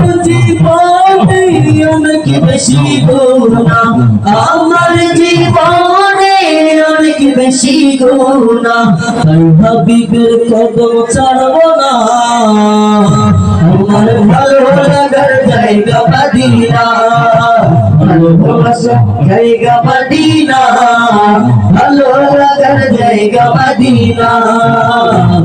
আমার জীবনে অনেক বেশি গুণা আমার জীবনে অনেক বেশি গুণা ছাড়ব না। আমার ভালো লাগার জায়গা বাদিনা ভালো লাগার জায়গা বাদিনা